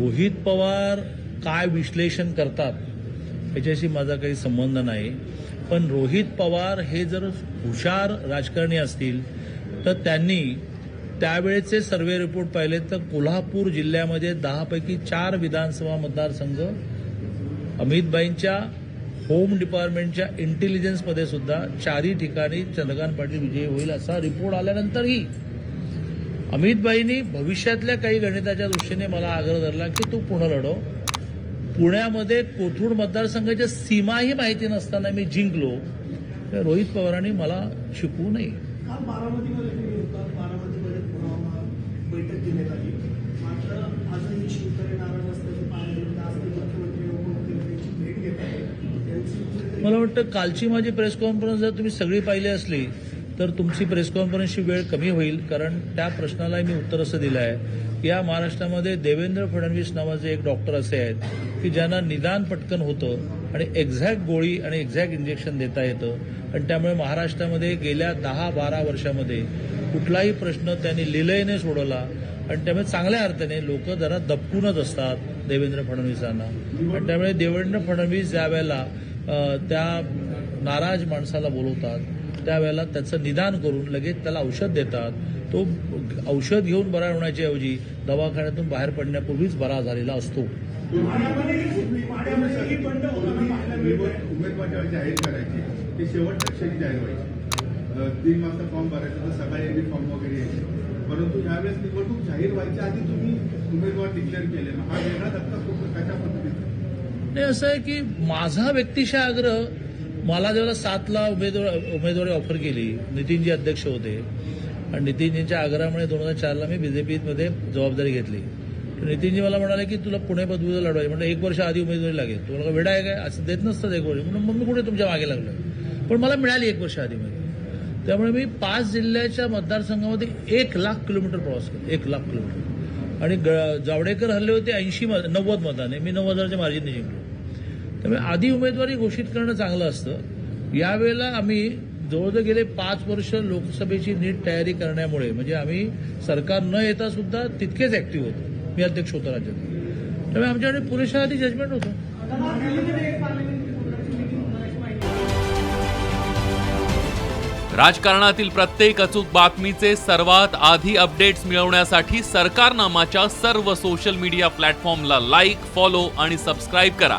रोहित पवार काय विश्लेषण करतात याच्याशी माझा काही संबंध नाही. पण रोहित पवार हे जर हुशार राजकारणी असतील तर त्यांनी त्यावेळेचे सर्वे रिपोर्ट पाहिले तर कोल्हापूर जिल्ह्यामध्ये दहापैकी चार विधानसभा मतदारसंघ अमितबाईंच्या होम डिपार्टमेंटच्या इंटेलिजन्समध्ये सुद्धा चारही ठिकाणी चंद्रकांत पाटील विजयी होईल असा रिपोर्ट आल्यानंतरही अमितबाईंनी भविष्यातल्या काही गणिताच्या दृष्टीने मला आग्रह धरला की तू पुन्हा लढव. पुण्यामध्ये कोथरूड मतदारसंघाच्या सीमाही माहिती नसताना मी जिंकलो. तर रोहित पवारांनी मला शिकवू नये. मला वाटतं कालची माझी प्रेस कॉन्फरन्स जर तुम्ही सगळी पाहिली असली तर तुमची प्रेस कॉन्फरन्सची वेळ कमी होईल कारण त्या प्रश्नाला मी उत्तर असं दिलं आहे या महाराष्ट्रामध्ये देवेंद्र फडणवीस नावाचे एक डॉक्टर असे आहेत की ज्यांना निदान पटकन होतं आणि एक्झॅक्ट गोळी आणि एक्झॅक्ट इंजेक्शन देता येतं. आणि त्यामुळे महाराष्ट्रामध्ये गेल्या दहा बारा वर्षामध्ये कुठलाही प्रश्न त्यांनी लिलयने सोडवला आणि त्यामुळे चांगल्या अर्थाने लोक जरा दबकूनच असतात देवेंद्र फडणवीसांना. आणि त्यामुळे देवेंद्र फडणवीस ज्या वेळेला त्या नाराज माणसाला बोलवतात त्यावेळेला त्याचं निदान करून लगेच त्याला औषध देतात. तो औषध घेऊन बरा होण्याच्या ऐवजी दवाखान्यातून बाहेर पडण्यापूर्वीच बरा झालेला असतो. माड्यामध्ये माड्यामध्ये बंड होताना पाहायला मिळत आहे उमेदवार जाहीर करायचे ते शेवटच्या क्षणी जाहीर व्हायचे. अं, तीन वाजता फॉर्म भरायचा तर सकाळी आधी फॉर्म वगैरे यायचे परंतु यावेळेस निवडणूक जाहीर व्हायच्या आधी तुम्ही उमेदवार डिक्लेअर केले ना हा वेगळा धक्का कुठं कशा पद्धतीचा नाही असं आहे की माझा व्यक्तिशः आग्रह मला जेव्हा सातला उमेदवार उमेदवारी ऑफर केली नितीनजी अध्यक्ष होते. आणि नितीनजींच्या आग्रहामुळे दोन हजार चारला मी बीजेपीमध्ये जबाबदारी घेतली. नितीनजी मला म्हणाले की तुला पुणे पदवीला लढवायची म्हणजे एक वर्ष आधी उमेदवारी लागेल. तुला वेडा आहे काय असं देत नसतं एक वर्ष. म्हणून मग मी कुठे तुमच्या मागे लागलो? पण मला मिळाली एक वर्ष आधी मध्ये त्यामुळे मी पाच जिल्ह्याच्या मतदारसंघामध्ये एक लाख किलोमीटर प्रवास केला. एक लाख किलोमीटर. आणि ग- जावडेकर हल्ले होते ऐंशी नव्वद मताने. मी नव्वद हजारच्या मार्जिनने जिंकलो. त्यामुळे आधी उमेदवारी घोषित करणं चांगलं असतं. यावेळेला आम्ही जवळजवळ गेले पाच वर्ष लोकसभेची नीट तयारी करण्यामुळे म्हणजे आम्ही सरकार न येता सुद्धा तितकेच ऍक्टिव्ह होतो. मी अध्यक्ष होतो राज्यात. त्यामुळे आमच्याकडे पुरेशा आधी जजमेंट होतं. राजकारणातील प्रत्येक अचूक बातमीचे सर्वात आधी अपडेट्स मिळवण्यासाठी सरकारनामाच्या सर्व सोशल मीडिया प्लॅटफॉर्मला लाईक फॉलो आणि सबस्क्राईब करा.